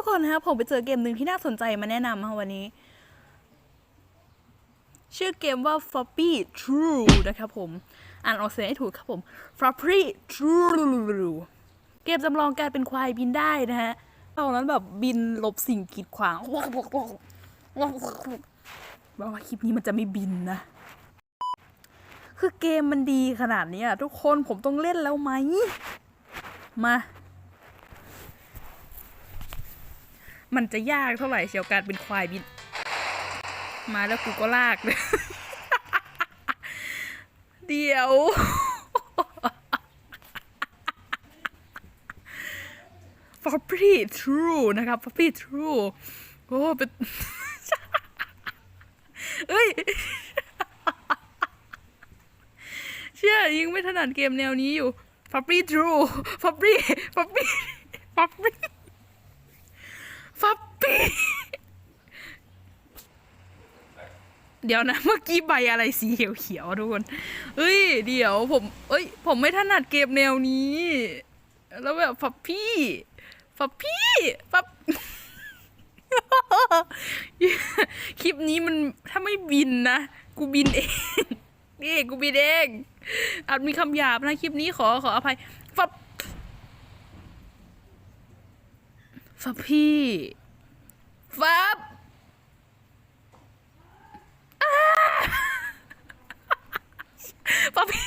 ทุกคนนะครับผมไปเจอเกมหนึ่งที่น่าสนใจมาแนะนำค่ะวันนี้ ชื่อเกมว่า Floppy True นะครับผม อ่านออกเสียงให้ถูกครับผม Floppy True เกมจำลองการเป็นควายบินได้นะฮะตอนนั้นแบบบินหลบสิ่งกีดขวางบอกว่าคลิปนี้มันจะไม่บินนะ คือเกมมันดีขนาดนี้อะทุกคนผมต้องเล่นแล้วไหม มา มันจะยากเท่าไหร่เชียวการเป็นควายบิน มาแล้วกูก็ลากเลยเดี๋ยว f o r p r y True นะครับ f o r p r y True โอ้เป็นเอ้ย เชื่อยิงไม่ถนัดเกมแนวนี้อยู่ f o r p r y True f o r p r y f o r p r y f o r p r y f o r p r y เดี๋ยวนะเมื่อกี้ใบอะไรสีเขียวๆทุกคนเอ้ย เดี๋ยวผม เอ้ย ผมไม่ถนัดเกมแนวนี้ แล้วแบบฟับพี่ฟับพี่ฟับคลิปนี้มันถ้าไม่บินนะ กูบินเองนี่กูบินเองอาจมีคำหยาบนะคลิปนี้ขอขออภัยฟับฟับพี่ฟับ ป๊อปปี้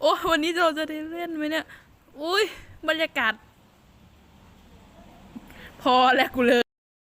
โอ้วันนี้เราจะได้เล่นไหมเนี่ย อุ้ยบรรยากาศ พอแล้วกูเลย